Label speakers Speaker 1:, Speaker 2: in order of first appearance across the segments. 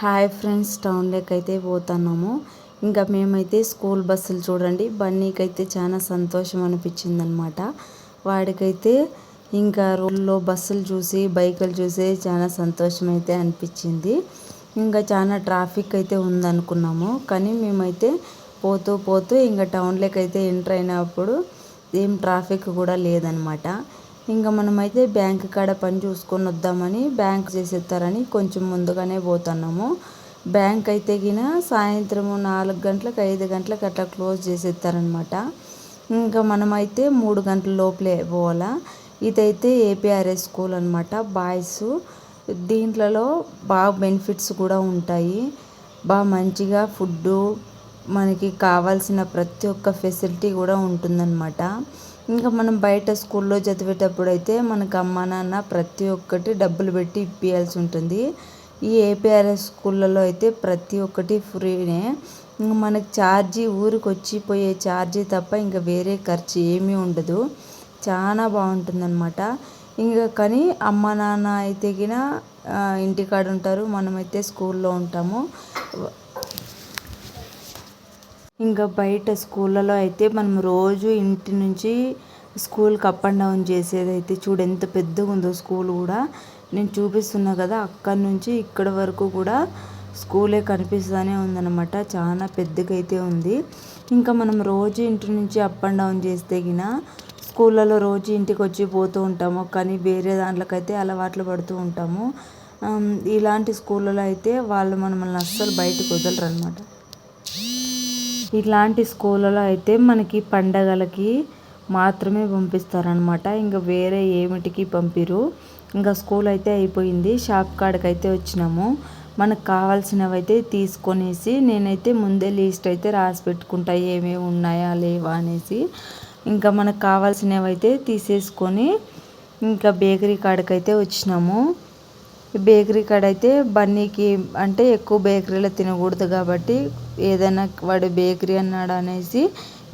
Speaker 1: Hi friends టౌన్లోకి అయితే పోతున్నాము. ఇంకా మేమైతే స్కూల్ బస్సులు చూడండి. బన్నీకి అయితే చాలా సంతోషం అనిపించింది అనమాట వాడికైతే ఇంకా రోడ్లో బస్సులు చూసి బైకులు చూసి చాలా సంతోషం అయితే అనిపించింది. ఇంకా చాలా ట్రాఫిక్ అయితే ఉందనుకున్నాము. కానీ మేమైతే పోతూ పోతూ ఇంకా టౌన్లోకి అయితే ఎంటర్ అయినప్పుడు ఏం ట్రాఫిక్ కూడా లేదనమాట. ఇంకా మనమైతే బ్యాంక్ కాడ పని చూసుకొని వద్దామని బ్యాంక్ చేసేస్తారని కొంచెం ముందుగానే పోతున్నాము. బ్యాంక్ అయితే గిన సాయంత్రము నాలుగు గంటలకు ఐదు గంటలకు అట్లా క్లోజ్ చేసేస్తారనమాట ఇంకా మనమైతే మూడు గంటల లోపలే పోవాలా. ఇదైతే ఏపీఆర్ఎస్ స్కూల్ అనమాట బాయ్స్ దీంట్లలో బాగా బెనిఫిట్స్ కూడా ఉంటాయి. బాగా మంచిగా ఫుడ్డు మనకి కావాల్సిన ప్రతి ఒక్క ఫెసిలిటీ కూడా ఉంటుందన్నమాట. ఇంకా మనం బయట స్కూల్లో చదివేటప్పుడు అయితే మనకు అమ్మ నాన్న ప్రతి ఒక్కటి డబ్బులు పెట్టి ఇప్పియాల్సి ఉంటుంది. ఈ ఏపీఆర్ఎస్ స్కూళ్ళలో అయితే ప్రతి ఒక్కటి ఫ్రీనే. మనకు మనకి ఛార్జీ ఊరికి వచ్చి పోయే ఛార్జీ తప్ప ఇంకా వేరే ఖర్చు ఏమీ ఉండదు. చాలా బాగుంటుందన్నమాట. ఇంకా కానీ అమ్మ నాన్న అయితే గిన ఇంటికాడ ఉంటారు మనమైతే స్కూల్లో ఉంటాము. ఇంకా బయట స్కూళ్ళలో అయితే మనం రోజు ఇంటి నుంచి స్కూల్కి అప్ అండ్ డౌన్ చేసేది అయితే చూడు ఎంత పెద్దగా ఉందో స్కూల్ కూడా. నేను చూపిస్తున్నా కదా అక్కడి నుంచి ఇక్కడ వరకు కూడా స్కూలే కనిపిస్తూనే ఉందన్నమాట. చాలా పెద్దగా అయితే ఉంది. ఇంకా మనం రోజు ఇంటి నుంచి అప్ అండ్ డౌన్ చేస్తే గిన స్కూళ్ళలో రోజు ఇంటికి వచ్చి పోతూ ఉంటాము. కానీ వేరే దాంట్లోకైతే అలవాట్లు పడుతూ ఉంటాము. ఇలాంటి స్కూళ్ళలో అయితే వాళ్ళు మనల్ని అస్సలు బయటకు వదలరు అనమాట ఇలాంటి స్కూళ్ళలో అయితే మనకి పండగలకి మాత్రమే పంపిస్తారనమాట ఇంకా వేరే ఏమిటికి పంపిరు. ఇంకా స్కూల్ అయితే అయిపోయింది. షాప్ కాడికి అయితే వచ్చినాము. మనకు కావాల్సినవి అయితే తీసుకొనేసి నేనైతే ముందే లిస్ట్ అయితే రాసి పెట్టుకుంటా. ఏమేమి ఉన్నాయా లేవా అనేసి. ఇంకా మనకు కావాల్సినవి అయితే తీసేసుకొని ఇంకా బేకరీ కాడికి అయితే వచ్చినాము. బేకరీ కాడ అయితే బన్నీకి అంటే ఎక్కువ బేకరీలో తినకూడదు కాబట్టి ఏదైనా వాడు బేకరీ అన్నాడు అనేసి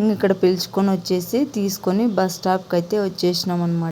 Speaker 1: ఇక్కడ పిలుచుకొని వచ్చేసి తీసుకొని బస్ స్టాప్కి అయితే వచ్చేసినాం అనమాట